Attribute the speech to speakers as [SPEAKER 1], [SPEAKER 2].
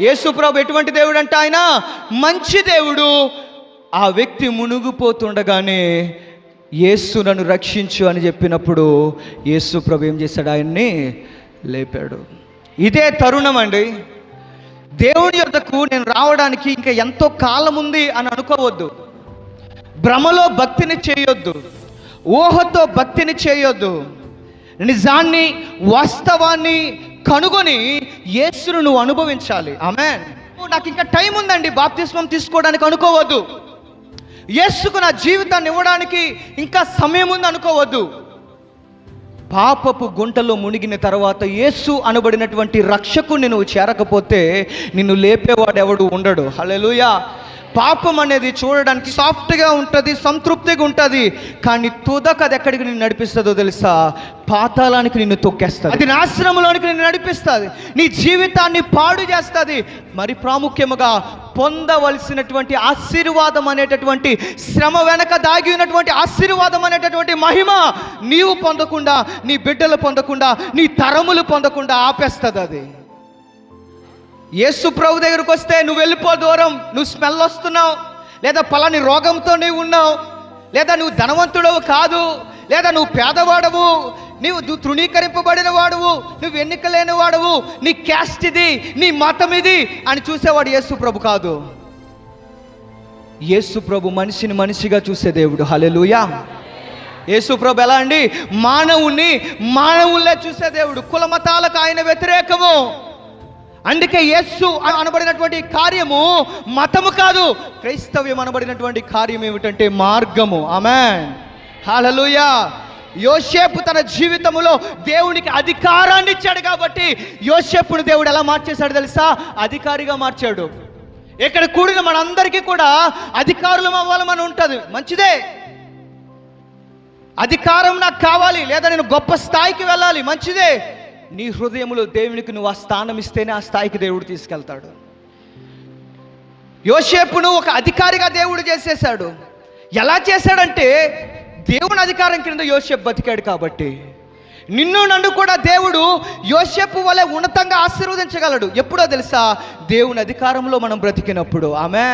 [SPEAKER 1] యేసుప్రభు ఎటువంటి దేవుడు అంటే ఆయన? మంచి దేవుడు. ఆ వ్యక్తి మునుగుపోతుండగానే యేసు నన్ను రక్షించు అని చెప్పినప్పుడు యేసు ప్రభు ఏం చేశాడు? ఆయన్ని లేపాడు. ఇదే తరుణం అండి. దేవుని యొద్దకు నేను రావడానికి ఇంకా ఎంతో కాలం ఉంది అని అనుకోవద్దు. భ్రమలో భక్తిని చేయొద్దు. ఊహతో భక్తిని చేయొద్దు. నిజాన్ని వాస్తవాన్ని కనుగొని యేసును నువ్వు అనుభవించాలి. ఆమె నాకు ఇంకా టైం ఉందండి. బాప్తిస్మం తీసుకోవడానికి అనుకోవద్దు. యేసుకు నా జీవితాన్ని ఇవ్వడానికి ఇంకా సమయం ఉంది అనుకోవద్దు. పాపపు గుంటలో మునిగిన తర్వాత యేసు అనబడినటువంటి రక్షకుని నువ్వు చేరకపోతే నిన్ను లేపేవాడు ఎవడు ఉండడు. హల్లెలూయా. పాపం అనేది చూడడానికి సాఫ్ట్గా ఉంటుంది సంతృప్తిగా ఉంటుంది కానీ తుదక అది ఎక్కడికి నిన్ను నడిపిస్తుందో తెలుసా? పాతాళానికి నిన్ను తొక్కేస్తుంది. అది నాశనంలోనికి నిన్ను నడిపిస్తుంది. నీ జీవితాన్ని పాడు చేస్తుంది. మరి ప్రాముఖ్యముగా పొందవలసినటువంటి ఆశీర్వాదం అనేటటువంటి శ్రమ వెనక దాగి ఉన్నటువంటి ఆశీర్వాదం అనేటటువంటి మహిమ నీవు పొందకుండా నీ బిడ్డలు పొందకుండా నీ తరములు పొందకుండా ఆపేస్తుంది అది. యేసు ప్రభు దగ్గరకు వస్తే నువ్వు వెళ్ళిపో దూరం నువ్వు స్మెల్ వస్తున్నావు లేదా పలాని రోగంతో నీవు ఉన్నావు లేదా నువ్వు ధనవంతుడవు కాదు లేదా నువ్వు పేదవాడవు నీవు నువ్వు తృణీకరింపబడిన వాడువు నువ్వు ఎన్నిక లేని నీ క్యాస్ట్ ఇది నీ మతం ఇది అని చూసేవాడు యేసు ప్రభు కాదు. యేసు ప్రభు మనిషిని మనిషిగా చూసే దేవుడు. హలెలుయా యేసు ప్రభు ఎలా అండి? మానవుని మానవుల్లే చూసే దేవుడు. కుల మతాలకు ఆయన వ్యతిరేకము. అందుకే యస్సు అనబడినటువంటి కార్యము మతము కాదు క్రైస్తవ్యం అనబడినటువంటి కార్యం ఏమిటంటే మార్గము. ఆమె హల్లెలూయా. యోసేపు తన జీవితంలో దేవునికి అధికారాన్ని ఇచ్చాడు కాబట్టి యోసేపును దేవుడు ఎలా మార్చేశాడు తెలుసా? అధికారిగా మార్చాడు. ఇక్కడ కూడిన మనందరికీ కూడా అధికారులం అవ్వాలని ఉంటుంది. మంచిదే. అధికారం నాకు కావాలి లేదా నేను గొప్ప స్థాయికి వెళ్ళాలి. మంచిదే. నీ హృదయంలో దేవునికి నువ్వు ఆ స్థానం ఇస్తేనే ఆ స్థాయికి దేవుడు తీసుకెళ్తాడు. యోసేపును ఒక అధికారిగా దేవుడు చేసేసాడు ఎలా చేశాడంటే దేవుని అధికారం కింద యోసేపు బతికాడు కాబట్టి. నిన్ను నన్ను కూడా దేవుడు యోసేపు వలె ఉన్నతంగా ఆశీర్వదించగలడు. ఎప్పుడో తెలుసా? దేవుని అధికారంలో మనం బ్రతికినప్పుడు. ఆమె